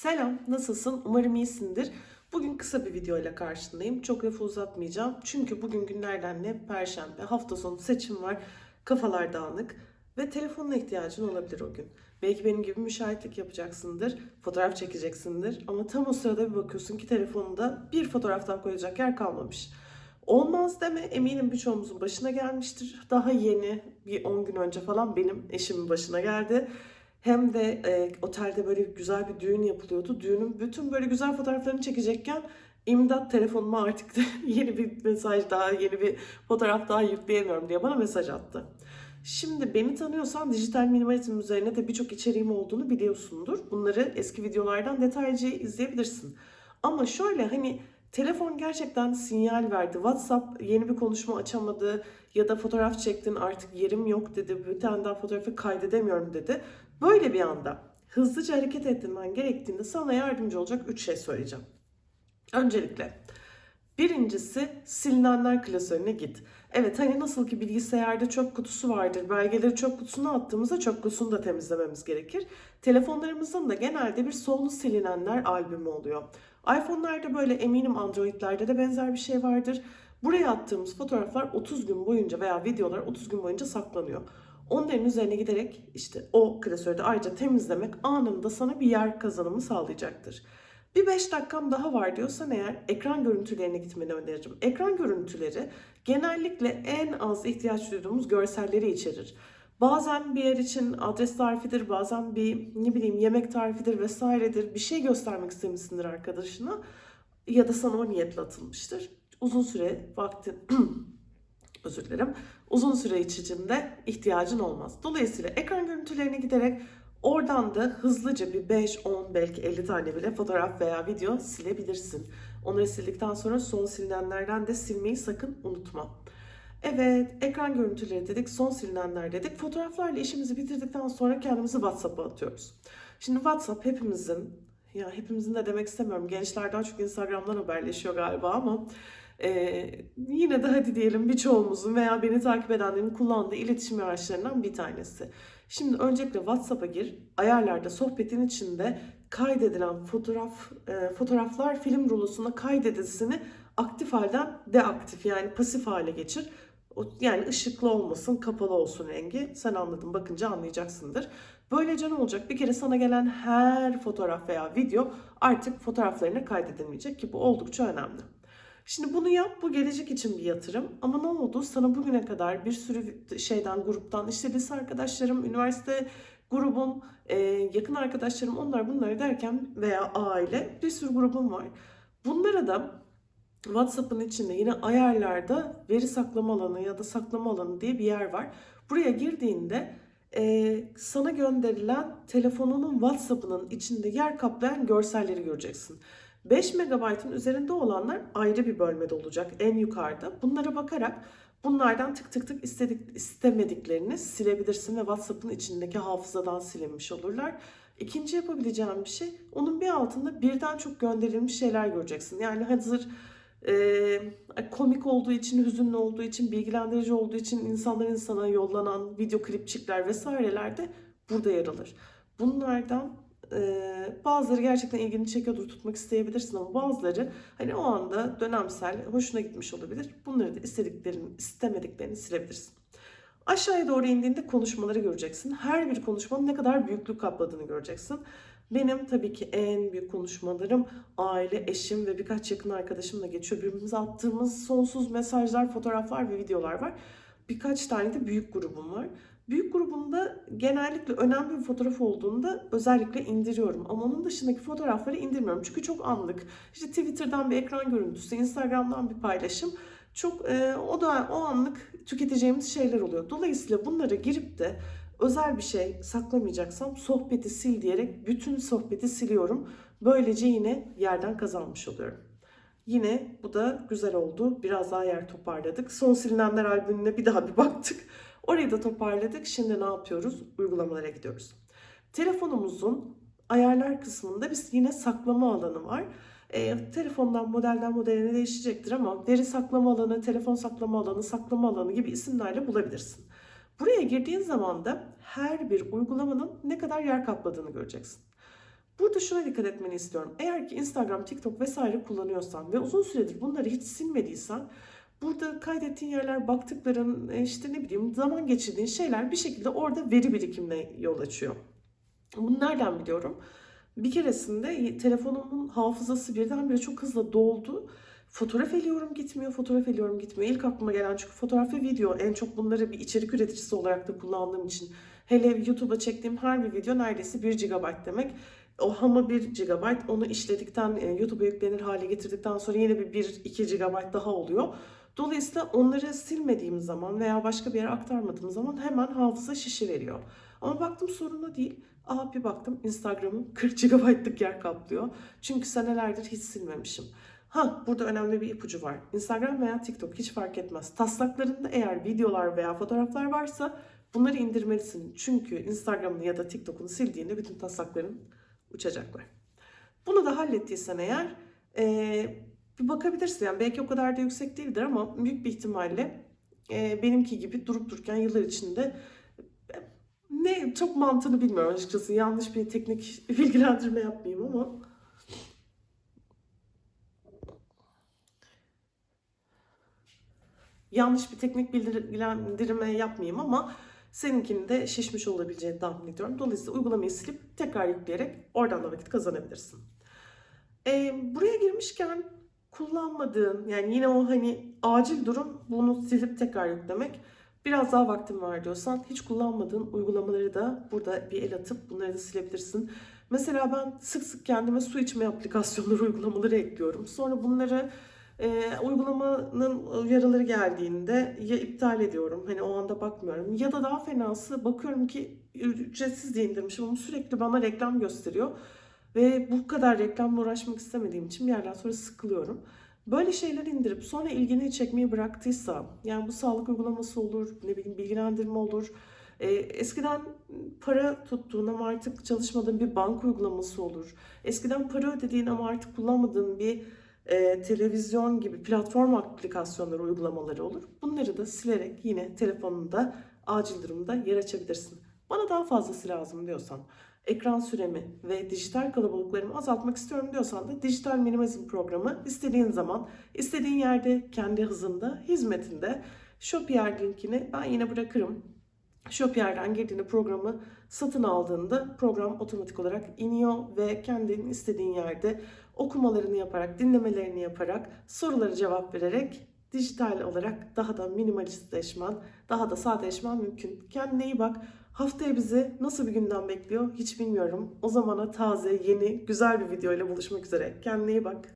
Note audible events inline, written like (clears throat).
Selam, nasılsın? Umarım iyisindir. Bugün kısa bir video ile karşındayım. Çok lafı uzatmayacağım. Çünkü bugün günlerden ne? Perşembe, hafta sonu seçim var. Kafalar dağınık ve telefonuna ihtiyacın olabilir o gün. Belki benim gibi müşahitlik yapacaksındır, fotoğraf çekeceksindir ama tam o sırada bir bakıyorsun ki telefonunda bir fotoğraftan koyacak yer kalmamış. Olmaz deme eminim birçoğumuzun başına gelmiştir. Daha yeni bir 10 gün önce falan benim eşimin başına geldi. Hem de e, otelde böyle güzel bir düğün yapılıyordu. Düğünün bütün böyle güzel fotoğraflarını çekecekken imdat telefonuma artık (laughs) yeni bir mesaj daha, yeni bir fotoğraf daha yükleyemiyorum diye bana mesaj attı. Şimdi beni tanıyorsan dijital minimalizm üzerine de birçok içeriğim olduğunu biliyorsundur. Bunları eski videolardan detaylıca izleyebilirsin. Ama şöyle hani telefon gerçekten sinyal verdi. WhatsApp yeni bir konuşma açamadı ya da fotoğraf çektin artık yerim yok dedi. Bir tane daha fotoğrafı kaydedemiyorum dedi. Böyle bir anda hızlıca hareket ettirmen gerektiğinde sana yardımcı olacak 3 şey söyleyeceğim. Öncelikle birincisi silinenler klasörüne git. Evet hani nasıl ki bilgisayarda çöp kutusu vardır. Belgeleri çöp kutusuna attığımızda çöp kutusunu da temizlememiz gerekir. Telefonlarımızın da genelde bir sollu silinenler albümü oluyor. iPhone'larda böyle eminim Android'lerde de benzer bir şey vardır. Buraya attığımız fotoğraflar 30 gün boyunca veya videolar 30 gün boyunca saklanıyor. Onların üzerine giderek işte o klasörü de ayrıca temizlemek anında sana bir yer kazanımı sağlayacaktır. Bir 5 dakikam daha var diyorsan eğer ekran görüntülerine gitmeni öneririm. Ekran görüntüleri genellikle en az ihtiyaç duyduğumuz görselleri içerir. Bazen bir yer için adres tarifidir, bazen bir ne bileyim yemek tarifidir vesairedir. Bir şey göstermek istemişsindir arkadaşına ya da sana o niyetle atılmıştır. Uzun süre vaktin (clears throat) özür dilerim. Uzun süre içinde ihtiyacın olmaz. Dolayısıyla ekran görüntülerine giderek oradan da hızlıca bir 5, 10 belki 50 tane bile fotoğraf veya video silebilirsin. Onları sildikten sonra son silinenlerden de silmeyi sakın unutma. Evet, ekran görüntüleri dedik, son silinenler dedik. Fotoğraflarla işimizi bitirdikten sonra kendimizi WhatsApp'a atıyoruz. Şimdi WhatsApp hepimizin, ya hepimizin de demek istemiyorum. Gençler daha çok Instagram'dan haberleşiyor galiba ama ee, yine de hadi diyelim birçoğumuzun veya beni takip edenlerin kullandığı iletişim araçlarından bir tanesi. Şimdi öncelikle WhatsApp'a gir. Ayarlarda sohbetin içinde kaydedilen fotoğraf e, fotoğraflar film rulosuna kaydedilsini aktif halden deaktif yani pasif hale geçir. Yani ışıklı olmasın, kapalı olsun rengi. Sen anladın, bakınca anlayacaksındır. Böylece ne olacak? Bir kere sana gelen her fotoğraf veya video artık fotoğraflarına kaydedilmeyecek ki bu oldukça önemli. Şimdi bunu yap, bu gelecek için bir yatırım. Ama ne oldu? Sana bugüne kadar bir sürü şeyden, gruptan, işte lise arkadaşlarım, üniversite grubum, e, yakın arkadaşlarım, onlar bunları derken veya aile bir sürü grubum var. Bunlara da WhatsApp'ın içinde yine ayarlarda veri saklama alanı ya da saklama alanı diye bir yer var. Buraya girdiğinde e, sana gönderilen telefonunun WhatsApp'ının içinde yer kaplayan görselleri göreceksin. 5 MB'ın üzerinde olanlar ayrı bir bölmede olacak en yukarıda. Bunlara bakarak bunlardan tık tık tık istedik, istemediklerini silebilirsin ve WhatsApp'ın içindeki hafızadan silinmiş olurlar. İkinci yapabileceğim bir şey onun bir altında birden çok gönderilmiş şeyler göreceksin. Yani hazır e, komik olduğu için, hüzünlü olduğu için, bilgilendirici olduğu için insanların sana yollanan video klipçikler vesaireler de burada yer alır. Bunlardan e, bazıları gerçekten ilgini çekiyordur, tutmak isteyebilirsin ama bazıları hani o anda dönemsel, hoşuna gitmiş olabilir. Bunları da istediklerini, istemediklerini silebilirsin. Aşağıya doğru indiğinde konuşmaları göreceksin. Her bir konuşmanın ne kadar büyüklük kapladığını göreceksin. Benim tabii ki en büyük konuşmalarım aile, eşim ve birkaç yakın arkadaşımla geçiyor. Birbirimize attığımız sonsuz mesajlar, fotoğraflar ve videolar var. Birkaç tane de büyük grubum var. Büyük grubumda genellikle önemli bir fotoğraf olduğunda özellikle indiriyorum. Ama onun dışındaki fotoğrafları indirmiyorum. Çünkü çok anlık. İşte Twitter'dan bir ekran görüntüsü, Instagram'dan bir paylaşım. Çok e, o da o anlık tüketeceğimiz şeyler oluyor. Dolayısıyla bunlara girip de özel bir şey saklamayacaksam sohbeti sil diyerek bütün sohbeti siliyorum. Böylece yine yerden kazanmış oluyorum. Yine bu da güzel oldu. Biraz daha yer toparladık. Son silinenler albümüne bir daha bir baktık. Orayı da toparladık. Şimdi ne yapıyoruz? Uygulamalara gidiyoruz. Telefonumuzun ayarlar kısmında biz yine saklama alanı var. E, telefondan modelden modeline değişecektir ama veri saklama alanı, telefon saklama alanı, saklama alanı gibi isimlerle bulabilirsin. Buraya girdiğin zaman da her bir uygulamanın ne kadar yer kapladığını göreceksin. Burada şuna dikkat etmeni istiyorum. Eğer ki Instagram, TikTok vesaire kullanıyorsan ve uzun süredir bunları hiç silmediysen burada kaydettiğin yerler, baktıkların, e, işte ne bileyim zaman geçirdiğin şeyler bir şekilde orada veri birikimine yol açıyor. Bunu nereden biliyorum? Bir keresinde telefonumun hafızası birdenbire çok hızlı doldu. Fotoğraf eliyorum gitmiyor, fotoğraf eliyorum gitmiyor. İlk aklıma gelen çünkü fotoğraf ve video en çok bunları bir içerik üreticisi olarak da kullandığım için. Hele YouTube'a çektiğim her bir video neredeyse 1 GB demek. O hama 1 GB onu işledikten, e, YouTube'a yüklenir hale getirdikten sonra yine bir 1-2 GB daha oluyor. Dolayısıyla onları silmediğim zaman veya başka bir yere aktarmadığım zaman hemen hafıza şişi veriyor. Ama baktım sorun o değil. Aa bir baktım Instagram'ım 40 GB'lık yer kaplıyor. Çünkü senelerdir hiç silmemişim. Ha burada önemli bir ipucu var. Instagram veya TikTok hiç fark etmez. Taslaklarında eğer videolar veya fotoğraflar varsa bunları indirmelisin. Çünkü Instagram'ını ya da TikTok'unu sildiğinde bütün taslakların uçacaklar. Bunu da hallettiysen eğer ee, bir bakabilirsin. Yani belki o kadar da yüksek değildir ama büyük bir ihtimalle e, benimki gibi durup dururken yıllar içinde e, ne çok mantığını bilmiyorum açıkçası. Yanlış bir teknik (laughs) bilgilendirme yapmayayım ama yanlış bir teknik bilgilendirme yapmayayım ama seninkinin de şişmiş olabileceğini tahmin ediyorum. Dolayısıyla uygulamayı silip tekrar yükleyerek oradan da vakit kazanabilirsin. Ee, buraya girmişken kullanmadığın yani yine o hani acil durum bunu silip tekrar yüklemek. Biraz daha vaktim var diyorsan hiç kullanmadığın uygulamaları da burada bir el atıp bunları da silebilirsin. Mesela ben sık sık kendime su içme aplikasyonları, (laughs) uygulamaları ekliyorum. Sonra bunları e, uygulamanın uyarıları geldiğinde ya iptal ediyorum. Hani o anda bakmıyorum. Ya da daha fenası bakıyorum ki ücretsiz diye indirmişim ama sürekli bana reklam gösteriyor. Ve bu kadar reklamla uğraşmak istemediğim için bir yerden sonra sıkılıyorum. Böyle şeyler indirip sonra ilgini çekmeyi bıraktıysa, yani bu sağlık uygulaması olur, ne bileyim bilgilendirme olur, e, eskiden para tuttuğun ama artık çalışmadığın bir banka uygulaması olur. Eskiden para ödediğin ama artık kullanmadığın bir e, televizyon gibi platform aplikasyonları, uygulamaları olur. Bunları da silerek yine telefonunda acil durumda yer açabilirsin. Bana daha fazlası lazım diyorsan, ekran süremi ve dijital kalabalıklarımı azaltmak istiyorum diyorsan da dijital minimalizm programı istediğin zaman, istediğin yerde, kendi hızında, hizmetinde Shopier linkini ben yine bırakırım. Shopier'den girdiğinde programı satın aldığında program otomatik olarak iniyor ve kendin istediğin yerde okumalarını yaparak, dinlemelerini yaparak, soruları cevap vererek dijital olarak daha da minimalistleşmen, daha da sadeleşmen mümkün. Kendine iyi bak. Haftaya bizi nasıl bir günden bekliyor hiç bilmiyorum. O zamana taze, yeni, güzel bir video ile buluşmak üzere. Kendine iyi bak.